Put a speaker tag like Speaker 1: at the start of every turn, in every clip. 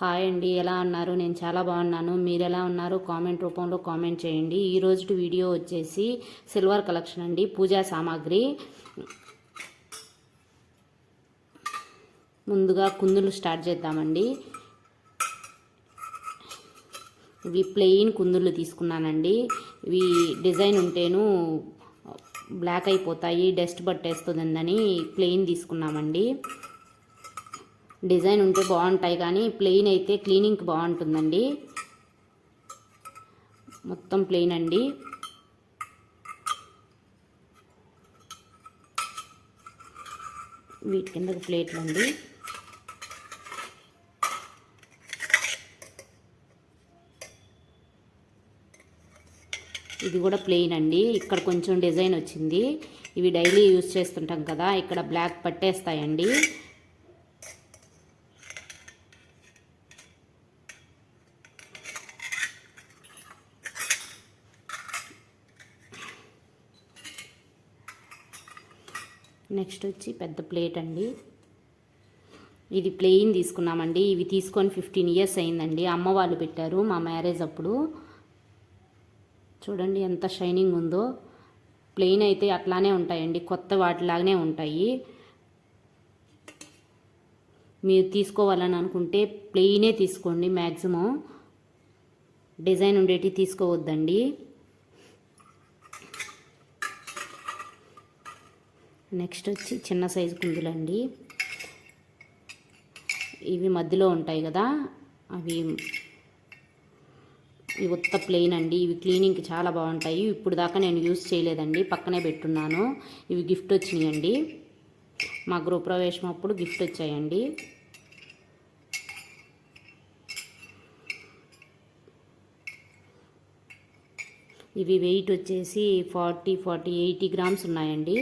Speaker 1: Hi అండి ఎలా ఉన్నారు? నేను చాలా బాగున్నాను. మీరు ఎలా ఉన్నారు? కామెంట్ రూపంలో కామెంట్ చేయండి. ఈరోజు వీడియో వచ్చేసి సిల్వర్ కలెక్షన్ అండి. పూజా సామాగ్రి. ముందుగా కుందులు స్టార్ట్ చేద్దామండి. ఇవి ప్లెయిన్ కుందులు తీసుకున్నానండి. ఇవి డిజైన్ ఉంటేను బ్లాక్ అయిపోతాయి డస్ట్ పట్టేస్తుందని ప్లెయిన్ తీసుకున్నామండి. డిజైన్ ఉంటే బాగుంటాయి కానీ ప్లెయిన్ అయితే క్లీనింగ్ బాగుంటుందండి. మొత్తం ప్లెయిన్ అండి. వీటి కిందకు ప్లేట్లు అండి. ఇది కూడా ప్లెయిన్ అండి. ఇక్కడ కొంచెం డిజైన్ వచ్చింది. ఇవి డైలీ యూస్ చేస్తుంటాం కదా ఇక్కడ బ్లాక్ పట్టేస్తాయండి. నెక్స్ట్ వచ్చి పెద్ద ప్లేట్ అండి. ఇది ప్లెయిన్ తీసుకున్నామండి. ఇవి తీసుకొని ఫిఫ్టీన్ ఇయర్స్ అయిందండి. అమ్మ వాళ్ళు పెట్టారు మా మ్యారేజ్ అప్పుడు. చూడండి ఎంత షైనింగ్ ఉందో. ప్లెయిన్ అయితే అట్లానే ఉంటాయండి. కొత్త వాటిలాగానే ఉంటాయి. మీరు తీసుకోవాలని అనుకుంటే ప్లెయినే తీసుకోండి. మ్యాక్సిమం డిజైన్ ఉండేటివి తీసుకోవద్దండి. నెక్స్ట్ వచ్చి చిన్న సైజు కుందులండి. ఇవి మధ్యలో ఉంటాయి కదా అవి ఇవి ఉత్త ప్లెయిన్ అండి. ఇవి క్లీనింగ్కి చాలా బాగుంటాయి. ఇప్పుడు దాకా నేను యూస్ చేయలేదండి పక్కనే పెట్టున్నాను. ఇవి గిఫ్ట్ వచ్చినాయండి. మా గృహప్రవేశం అప్పుడు గిఫ్ట్ వచ్చాయండి. ఇవి వెయిట్ వచ్చేసి ఫార్టీ ఫార్టీ ఎయిటీ గ్రామ్స్ ఉన్నాయండి.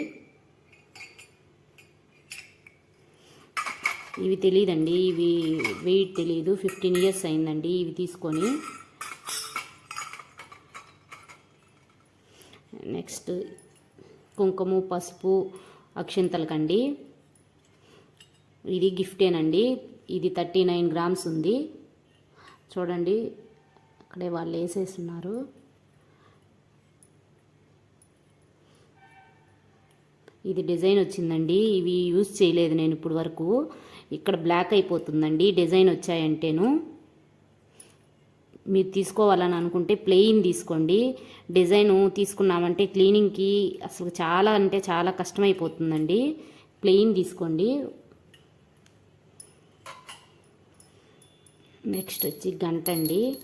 Speaker 1: ఇవి తెలియదండి ఇవి వెయిట్ తెలియదు ఫిఫ్టీన్ ఇయర్స్ అయిందండి ఇవి తీసుకొని. నెక్స్ట్ కుంకుమ పసుపు అక్షింతలకండి. ఇది గిఫ్టేనండి ఇది థర్టీ నైన్ గ్రామ్స్ ఉంది. చూడండి. అక్కడే వాళ్ళు వేసేస్తున్నారు. ఇది డిజైన్ వచ్చిందండి. ఇవి యూజ్ చేయలేదు నేను ఇప్పుడు వరకు. ఇక్కడ బ్లాక్ అయిపోతుందండి. డిజైన్ వచ్చాయంటేను. మీరు తీసుకోవాలని అనుకుంటే ప్లెయిన్ తీసుకోండి. డిజైన్ తీసుకున్నామంటే క్లీనింగ్కి అసలు చాలా అంటే చాలా కష్టమైపోతుందండి. ప్లెయిన్ తీసుకోండి. నెక్స్ట్ వచ్చి గంట అండి.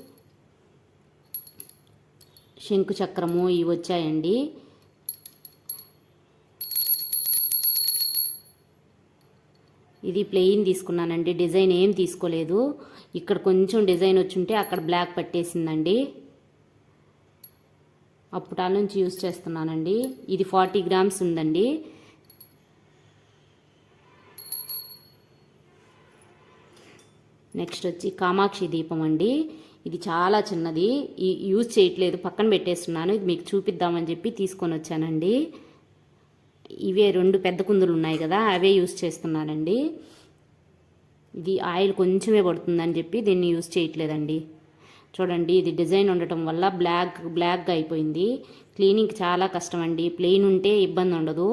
Speaker 1: శంకు చక్రము ఇవి వచ్చాయండి. ఇది ప్లెయిన్ తీసుకున్నానండి. డిజైన్ ఏం తీసుకోలేదు. ఇక్కడ కొంచెం డిజైన్ వచ్చుంటే అక్కడ బ్లాక్ పట్టేసిందండి. అప్పుటాల నుంచి యూస్ చేస్తున్నానండి. ఇది ఫార్టీ గ్రామ్స్ ఉందండి. నెక్స్ట్ వచ్చి కామాక్షి దీపం అండి. ఇది చాలా చిన్నది. ఈ యూజ్ చేయట్లేదు. పక్కన పెట్టేస్తున్నాను. ఇది మీకు చూపిద్దామని చెప్పి తీసుకొని వచ్చానండి. ఇవే రెండు పెద్ద కుందులు ఉన్నాయి కదా అవే యూస్ చేస్తున్నానండి. ఇది ఆయిల్ కొంచెమే పడుతుందని చెప్పి దీన్ని యూస్ చేయట్లేదండి. చూడండి ఇది డిజైన్ ఉండటం వల్ల బ్లాక్ బ్లాక్గా అయిపోయింది. క్లీనింగ్ చాలా కష్టం అండి ప్లెయిన్ ఉంటే ఇబ్బంది ఉండదు.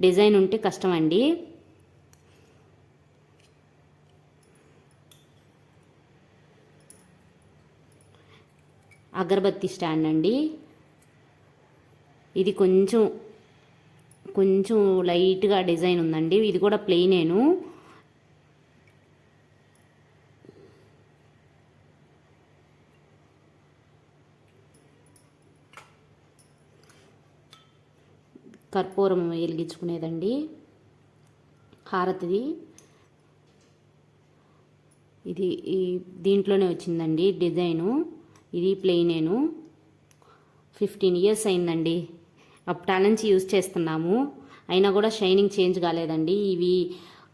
Speaker 1: డిజైన్ ఉంటే కష్టం అండి అగరబత్తి స్టాండ్ అండి. ఇది కొంచెం కొంచెం లైట్గా డిజైన్ ఉందండి. ఇది కూడా ప్లెయినేను. కర్పూరం వెలిగించుకునేదండి. హారతిది. ఇది ఈ దీంట్లోనే వచ్చిందండి డిజైను. ఇది ప్లెయినేను. ఫిఫ్టీన్ ఇయర్స్ అయిందండి. అప్పటి నుంచి యూజ్ చేస్తున్నాము. అయినా కూడా షైనింగ్ చేంజ్ కాలేదండి. ఇవి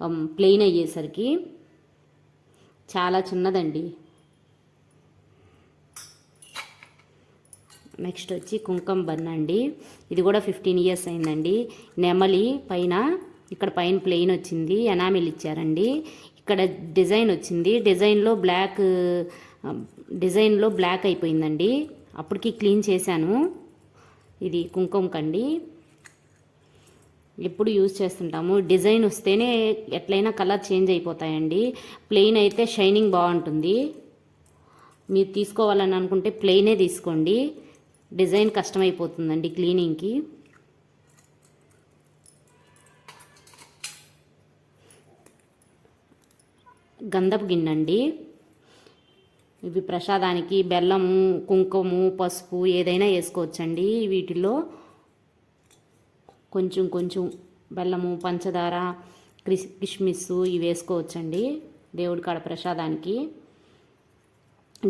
Speaker 1: um, ప్లెయిన్ అయ్యేసరికి. చాలా చిన్నదండి. నెక్స్ట్ వచ్చి కుంకుమ బన్ అండి. ఇది కూడా ఫిఫ్టీన్ ఇయర్స్ అయిందండి. నెమలి పైన ఇక్కడ పైన ప్లెయిన్ వచ్చింది. ఎనామిల్ ఇచ్చారండి. ఇక్కడ డిజైన్ వచ్చింది. డిజైన్లో బ్లాక్ డిజైన్లో బ్లాక్ అయిపోయిందండి. అప్పటికి క్లీన్ చేశాను. ఇది కుంకుమ కండి. ఎప్పుడు యూజ్ చేస్తుంటాము. డిజైన్ వస్తేనే ఎట్లయినా కలర్ చేంజ్ అయిపోతాయండి. ప్లెయిన్ అయితే షైనింగ్ బాగుంటుంది. మీరు తీసుకోవాలని అనుకుంటే ప్లెయినే తీసుకోండి. డిజైన్ కష్టమైపోతుందండి క్లీనింగ్కి. గంధపు గిన్నె అండి. ఇవి ప్రసాదానికి బెల్లము కుంకుమ పసుపు ఏదైనా వేసుకోవచ్చండి. వీటిలో కొంచెం కొంచెం బెల్లము పంచదార క్రిస్ కిస్మిస్ ఇవి వేసుకోవచ్చండి దేవుడి కాడ ప్రసాదానికి.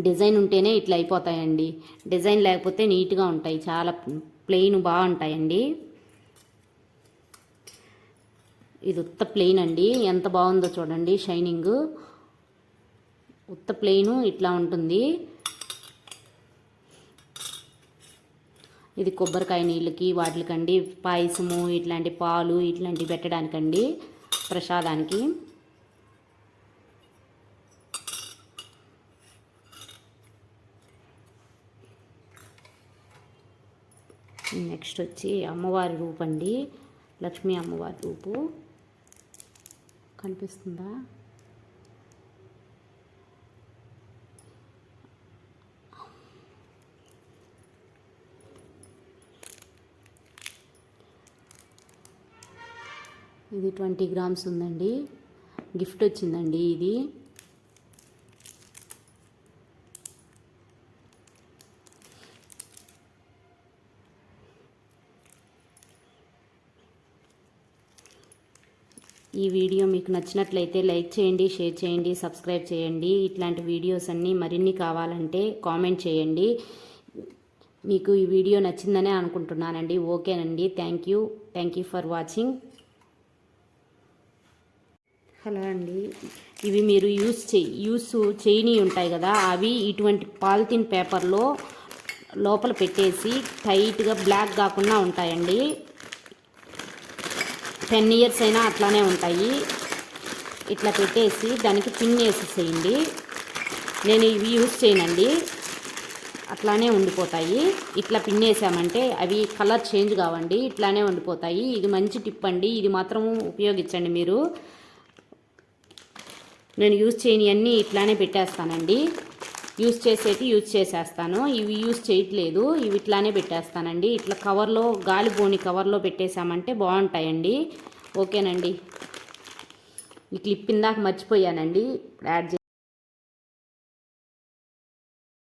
Speaker 1: డిజైన్ ఉంటేనే ఇట్లా అయిపోతాయండి. డిజైన్ లేకపోతే నీట్గా ఉంటాయి. చాలా ప్లెయిన్ బాగుంటాయండి ఇది ఉత్త ప్లెయిన్ అండి. ఎంత బాగుందో చూడండి. షైనింగ్. ఉత్త ప్లెయిన్ ఇట్లా ఉంటుంది. ఇది కొబ్బరికాయ నీళ్ళకి వాటికండి పాయసము ఇట్లాంటి పాలు ఇట్లాంటివి పెట్టడానికండి. ప్రసాదానికి. నెక్స్ట్ వచ్చి అమ్మవారి రూపు అండి లక్ష్మీ అమ్మవారి రూపు. కనిపిస్తుందా? ఇది ట్వంటీ గ్రామ్స్ ఉందండి. గిఫ్ట్ వచ్చిందండి ఇది. ఈ వీడియో మీకు నచ్చినట్లయితే లైక్ చేయండి షేర్ చేయండి సబ్స్క్రైబ్ చేయండి. ఇట్లాంటి వీడియోస్ అన్నీ మరిన్ని కావాలంటే కామెంట్ చేయండి. మీకు ఈ వీడియో నచ్చిందనే అనుకుంటున్నానండి. ఓకేనండి. Thank you. Thank you for watching. Hello అండి. ఇవి మీరు యూస్ చే యూస్ చేయని ఉంటాయి కదా అవి ఇటువంటి పాలిథిన్ పేపర్లో లోపల పెట్టేసి టైట్గా బ్లాక్ కాకుండా ఉంటాయండి. టెన్ ఇయర్స్ అయినా అట్లానే ఉంటాయి. ఇట్లా పెట్టేసి దానికి పిన్ వేసేసేయండి. నేను ఇవి యూస్ చేయనండి. అట్లానే ఉండిపోతాయి. ఇట్లా పిన్ వేసామంటే అవి కలర్ చేంజ్ కావండి. ఇట్లానే ఉండిపోతాయి. ఇది మంచి టిప్ అండి. ఇది మాత్రం ఉపయోగించండి మీరు. నేను యూజ్ చేయని అన్నీ ఇట్లానే పెట్టేస్తానండి. యూజ్ చేసేటి యూజ్ చేసేస్తాను. ఇవి యూజ్ చేయట్లేదు. ఇవి ఇట్లానే పెట్టేస్తానండి. ఇట్లా కవర్లో గాలి బోని కవర్లో పెట్టేశామంటే బాగుంటాయండి. ఓకేనండి. ఈ క్లిప్ ఇందాక మర్చిపోయానండి. యాడ్